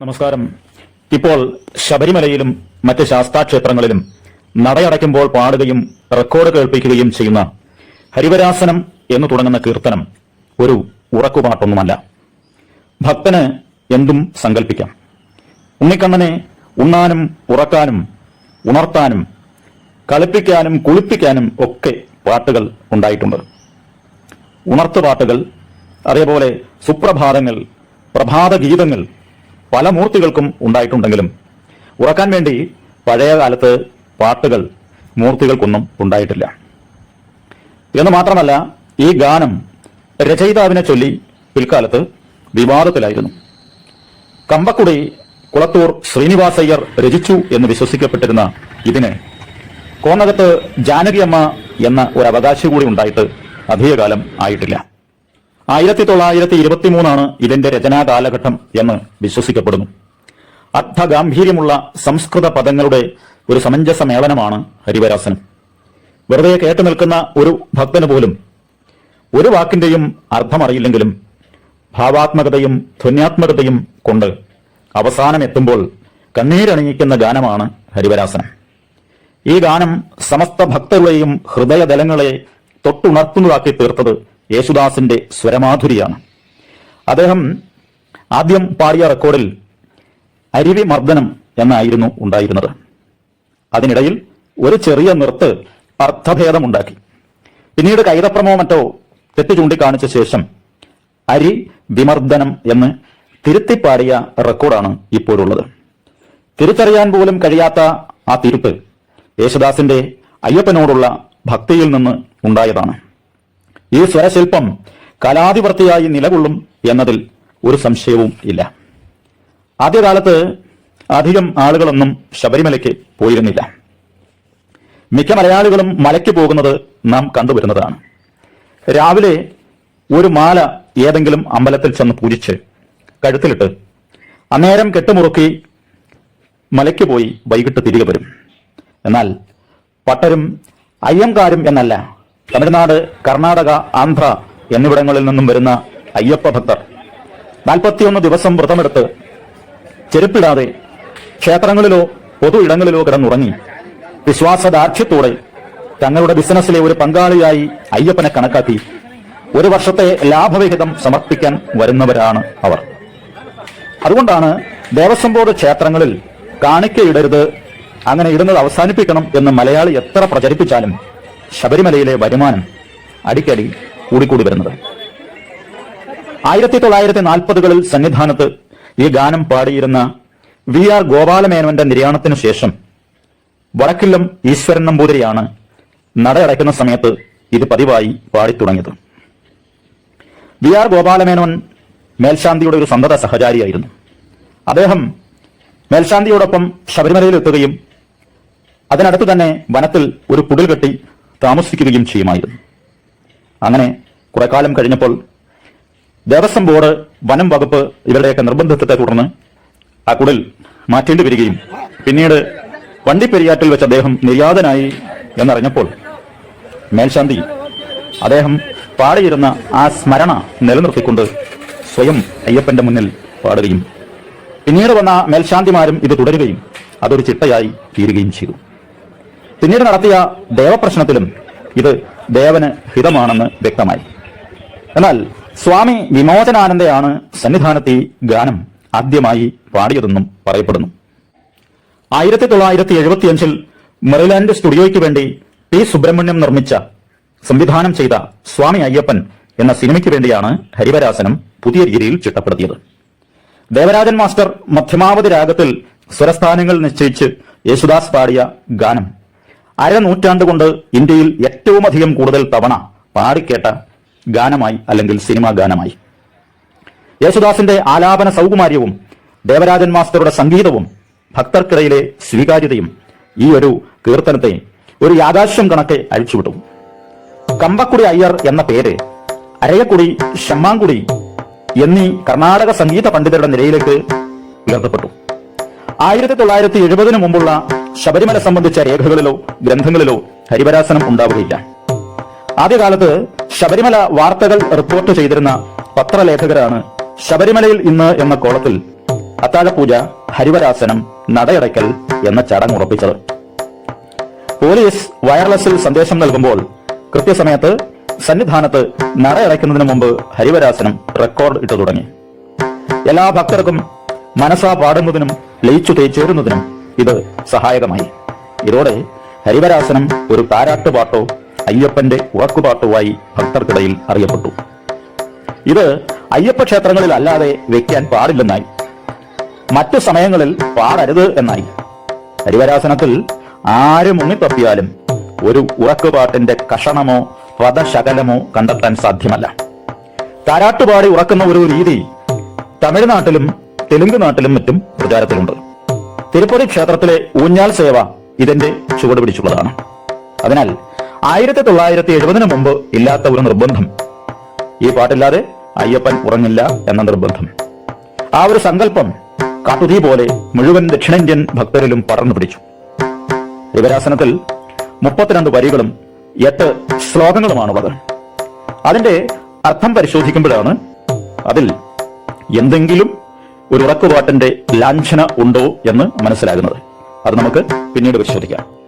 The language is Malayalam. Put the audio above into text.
നമസ്കാരം. ഇപ്പോൾ ശബരിമലയിലും മറ്റ് ശാസ്താക്ഷേത്രങ്ങളിലും നടയടയ്ക്കുമ്പോൾ പാടുകയും റെക്കോർഡ് കേൾപ്പിക്കുകയും ചെയ്യുന്ന ഹരിവരാസനം എന്ന് തുടങ്ങുന്ന കീർത്തനം ഒരു ഉറക്കുപാട്ടൊന്നുമല്ല ഭക്തന് എന്തും സങ്കല്പിക്കാം ഉണ്ണിക്കണ്ണനെ ഉണ്ണാനും ഉറക്കാനും ഉണർത്താനും കളിപ്പിക്കാനും കുളിപ്പിക്കാനും ഒക്കെ പാട്ടുകൾ ഉണ്ടായിട്ടുണ്ട്. ഉണർത്തുപാട്ടുകൾ അതേപോലെ സുപ്രഭാതങ്ങൾ പ്രഭാത ഗീതങ്ങൾ പല മൂർത്തികൾക്കും ഉണ്ടായിട്ടുണ്ടെങ്കിലും ഉറക്കാൻ വേണ്ടി പഴയ കാലത്ത് പാട്ടുകൾ മൂർത്തികൾക്കൊന്നും ഉണ്ടായിട്ടില്ല. എന്ന് മാത്രമല്ല ഈ ഗാനം രചയിതാവിനെ ചൊല്ലി പിൽക്കാലത്ത് വിവാദത്തിലായിരുന്നു. കമ്പക്കുടി കുളത്തൂർ ശ്രീനിവാസയ്യർ രചിച്ചു എന്ന് വിശ്വസിക്കപ്പെട്ടിരുന്ന ഇതിന് കോന്നകത്ത് ജാനകിയമ്മ എന്ന ഒരു അവകാശി കൂടി ഉണ്ടായിട്ട് അധികകാലം ആയിട്ടില്ല. ആയിരത്തി തൊള്ളായിരത്തി ഇരുപത്തിമൂന്നാണ് ഇതിന്റെ രചനാ കാലഘട്ടം എന്ന് വിശ്വസിക്കപ്പെടുന്നു. അർത്ഥഗാംഭീര്യമുള്ള സംസ്കൃത പദങ്ങളുടെ ഒരു സമഞ്ജസ മേളനമാണ് ഹരിവരാസനം. വെറുതെ കേട്ടു നിൽക്കുന്ന ഒരു ഭക്തന് പോലും ഒരു വാക്കിന്റെയും അർത്ഥമറിയില്ലെങ്കിലും ഭാവാത്മകതയും ധ്വന്യാത്മകതയും കൊണ്ട് അവസാനം എത്തുമ്പോൾ കണ്ണീരണിയിക്കുന്ന ഗാനമാണ് ഹരിവരാസനം. ഈ ഗാനം സമസ്ത ഭക്തരുടെയും ഹൃദയദലങ്ങളെ തൊട്ടുണർത്തുന്നതാക്കി തീർത്തത് യേശുദാസിന്റെ സ്വരമാധുരിയാണ്. അദ്ദേഹം ആദ്യം പാടിയ റെക്കോർഡിൽ അരുവി മർദ്ദനം എന്നായിരുന്നു ഉണ്ടായിരുന്നത്. അതിനിടയിൽ ഒരു ചെറിയ നിർത്ത് അർത്ഥഭേദമുണ്ടാക്കി. പിന്നീട് കൈതപ്രമോ മറ്റോ തെറ്റ് ചൂണ്ടിക്കാണിച്ച ശേഷം അരി വിമർദ്ദനം എന്ന് തിരുത്തിപ്പാടിയ റെക്കോർഡാണ് ഇപ്പോഴുള്ളത്. തിരിച്ചറിയാൻ പോലും കഴിയാത്ത ആ തിരുപ്പ് യേശുദാസിന്റെ അയ്യപ്പനോടുള്ള ഭക്തിയിൽ നിന്ന് ഉണ്ടായതാണ്. ഈ സ്വരശില്പം കലാധിപർത്തിയായി നിലകൊള്ളും എന്നതിൽ ഒരു സംശയവും ഇല്ല. ആദ്യകാലത്ത് അധികം ആളുകളൊന്നും ശബരിമലയ്ക്ക് പോയിരുന്നില്ല. മിക്ക മലയാളികളും മലയ്ക്ക് പോകുന്നത് നാം കണ്ടുവരുന്നതാണ്. രാവിലെ ഒരു മാല ഏതെങ്കിലും അമ്പലത്തിൽ ചെന്ന് പൂജിച്ച് കഴുത്തിലിട്ട് അന്നേരം കെട്ടുമുറുക്കി മലയ്ക്ക് പോയി വൈകിട്ട് തിരികെ വരും. എന്നാൽ പട്ടരും അയ്യംകാരും എന്നല്ല തമിഴ്നാട് കർണാടക ആന്ധ്ര എന്നിവിടങ്ങളിൽ നിന്നും വരുന്ന അയ്യപ്പ ഭക്തർ നാൽപ്പത്തിയൊന്ന് ദിവസം വ്രതമെടുത്ത് ചെരുപ്പിടാതെ ക്ഷേത്രങ്ങളിലോ പൊതു ഇടങ്ങളിലോ കിടന്നുറങ്ങി വിശ്വാസദാർഢ്യത്തോടെ തങ്ങളുടെ ബിസിനസ്സിലെ ഒരു പങ്കാളിയായി അയ്യപ്പനെ കണക്കാക്കി ഒരു വർഷത്തെ ലാഭവിഹിതം സമർപ്പിക്കാൻ വരുന്നവരാണ് അവർ. അതുകൊണ്ടാണ് ദേവസ്വം ബോർഡ് ക്ഷേത്രങ്ങളിൽ കാണിക്കയിടരുത് അങ്ങനെ ഇടുന്നത് അവസാനിപ്പിക്കണം എന്ന് മലയാളി എത്ര പ്രചരിപ്പിച്ചാലും ശബരിമലയിലെ വരുമാനം അടിക്കടി കൂടിക്കൂടി വരുന്നത്. ആയിരത്തി തൊള്ളായിരത്തി നാൽപ്പതുകളിൽ സന്നിധാനത്ത് ഈ ഗാനം പാടിയിരുന്ന വി ആർ ഗോപാലമേനോന്റെ നിര്യാണത്തിനു ശേഷം വടക്കില്ലം ഈശ്വരൻ നമ്പൂതിരിയാണ് നടയടയ്ക്കുന്ന സമയത്ത് ഇത് പതിവായി പാടിത്തുടങ്ങിയത്. വി ആർ ഗോപാലമേനോൻ മേൽശാന്തിയുടെ ഒരു സന്തത സഹചാരിയായിരുന്നു. അദ്ദേഹം മേൽശാന്തിയോടൊപ്പം ശബരിമലയിൽ എത്തുകയും അതിനടുത്ത് തന്നെ വനത്തിൽ ഒരു കുടിൽ കെട്ടി താമസിക്കുകയും ചെയ്യുമായിരുന്നു. അങ്ങനെ കുറെ കാലം കഴിഞ്ഞപ്പോൾ ദേവസ്വം ബോർഡ് വനം വകുപ്പ് ഇവരുടെയൊക്കെ നിർബന്ധത്തെ തുടർന്ന് ആ കുടിൽ മാറ്റേണ്ടി വരികയും പിന്നീട് വണ്ടിപ്പെരിയാറ്റിൽ വെച്ച് അദ്ദേഹം നിര്യാതനായി എന്നറിഞ്ഞപ്പോൾ മേൽശാന്തി അദ്ദേഹം പാടിയിരുന്ന ആ സ്മരണ നിലനിർത്തിക്കൊണ്ട് സ്വയം അയ്യപ്പന്റെ മുന്നിൽ പാടുകയും. പിന്നീട് വന്ന മേൽശാന്തിമാരും ഇത് തുടരുകയും അതൊരു ചിട്ടയായി തീരുകയും ചെയ്തു. പിന്നീട് നടത്തിയ ദേവപ്രശ്നത്തിലും ഇത് ദേവന് ഹിതമാണെന്ന് വ്യക്തമായി. എന്നാൽ സ്വാമി വിമോചനാനന്ദയാണ് സന്നിധാനത്തെ ഗാനം ആദ്യമായി പാടിയതെന്നും പറയപ്പെടുന്നു. ആയിരത്തി തൊള്ളായിരത്തി എഴുപത്തിയഞ്ചിൽ മെറിലാൻഡ് സ്റ്റുഡിയോയ്ക്ക് വേണ്ടി പി സുബ്രഹ്മണ്യം നിർമ്മിച്ച സംവിധാനം ചെയ്ത സ്വാമി അയ്യപ്പൻ എന്ന സിനിമയ്ക്ക് വേണ്ടിയാണ് ഹരിവരാസനം പുതിയ രീതിയിൽ ചിട്ടപ്പെടുത്തിയത്. ദേവരാജൻ മാസ്റ്റർ മധ്യമാവധി രാഗത്തിൽ സ്വരസ്ഥാനങ്ങൾ നിശ്ചയിച്ച് യേശുദാസ് പാടിയ ഗാനം അരനൂറ്റാണ്ട് കൊണ്ട് ഇന്ത്യയിൽ ഏറ്റവും അധികം കൂടുതൽ തവണ പാടിക്കേട്ട ഗാനമായി അല്ലെങ്കിൽ സിനിമാ ഗാനമായി. യേശുദാസിന്റെ ആലാപന സൗകുമാര്യവും ദേവരാജൻ മാസ്റ്ററുടെ സംഗീതവും ഭക്തർക്കിടയിലെ സ്വീകാര്യതയും ഈ ഒരു കീർത്തനത്തെ ഒരു യാഥാശ്യം കണക്കെ അഴിച്ചുവിട്ടു. കമ്പക്കുടി അയ്യർ എന്ന പേര് അരയക്കുടി ഷമ്മാങ്കുടി എന്നീ കർണാടക സംഗീത പണ്ഡിതരുടെ നിലയിലേക്ക് ഉയർത്തപ്പെട്ടു. ആയിരത്തി തൊള്ളായിരത്തി എഴുപതിനു മുമ്പുള്ള ശബരിമല സംബന്ധിച്ച രേഖകളിലോ ഗ്രന്ഥങ്ങളിലോ ഹരിവരാസനം ഉണ്ടാവുകയില്ല. ആദ്യകാലത്ത് ശബരിമല വാർത്തകൾ റിപ്പോർട്ട് ചെയ്തിരുന്ന പത്രലേഖകരാണ് ശബരിമലയിൽ ഇന്ന് എന്ന കോളത്തിൽ അത്താഴപൂജ ഹരിവരാസനം നടയടയ്ക്കൽ എന്ന ചടങ്ങ് ഉറപ്പിച്ചത്. പോലീസ് വയർലെസ്സിൽ സന്ദേശം നൽകുമ്പോൾ കൃത്യസമയത്ത് സന്നിധാനത്ത് നടയടയ്ക്കുന്നതിന് മുമ്പ് ഹരിവരാസനം റെക്കോർഡ് ഇട്ടു തുടങ്ങി. എല്ലാ ഭക്തർക്കും മനസ്സാ പാടുന്നതിനും ലയിച്ചു തേച്ചേരുന്നതിനും ഇത് സഹായകമായി. ഇതോടെ ഹരിവരാസനം ഒരു താരാട്ടുപാട്ടോ അയ്യപ്പന്റെ ഉറക്കുപാട്ടുമായി ഭക്തർക്കിടയിൽ അറിയപ്പെട്ടു. ഇത് അയ്യപ്പ ക്ഷേത്രങ്ങളിൽ അല്ലാതെ വെക്കാൻ പാടില്ലെന്നായി. മറ്റു സമയങ്ങളിൽ പാടരുത് എന്നായി. ഹരിവരാസനത്തിൽ ആര് മുങ്ങിത്തപ്പിയാലും ഒരു ഉറക്കുപാട്ടിന്റെ കഷണമോ പദശകലമോ കണ്ടെത്താൻ സാധ്യമല്ല. താരാട്ടുപാടി ഉറക്കുന്ന ഒരു രീതി തമിഴ്നാട്ടിലും തെലുങ്ക് നാട്ടിലും മറ്റും പ്രചാരത്തിലുണ്ട്. തിരുപ്പതി ക്ഷേത്രത്തിലെ ഊഞ്ഞാൽ സേവ ഇതിന്റെ ചുവട് പിടിച്ചുള്ളതാണ്. അതിനാൽ ആയിരത്തി തൊള്ളായിരത്തി എഴുപതിനു മുമ്പ് ഇല്ലാത്ത ഒരു നിർബന്ധം. ഈ പാട്ടില്ലാതെ അയ്യപ്പൻ ഉറങ്ങില്ല എന്ന നിർബന്ധം. ആ ഒരു സങ്കല്പം കാട്ടുതീ പോലെ മുഴുവൻ ദക്ഷിണേന്ത്യൻ ഭക്തരിലും പടർന്നു പിടിച്ചു. ശിവരാസനത്തിൽ മുപ്പത്തിരണ്ട് വരികളും എട്ട് ശ്ലോകങ്ങളുമാണുള്ളത്. അതിന്റെ അർത്ഥം പരിശോധിക്കുമ്പോഴാണ് അതിൽ എന്തെങ്കിലും ഒരു ഉറക്കുപാട്ടിന്റെ ലാഞ്ചന ഉണ്ടോ എന്ന് മനസ്സിലാകുന്നത്. അത് നമുക്ക് പിന്നീട് പരിശോധിക്കാം.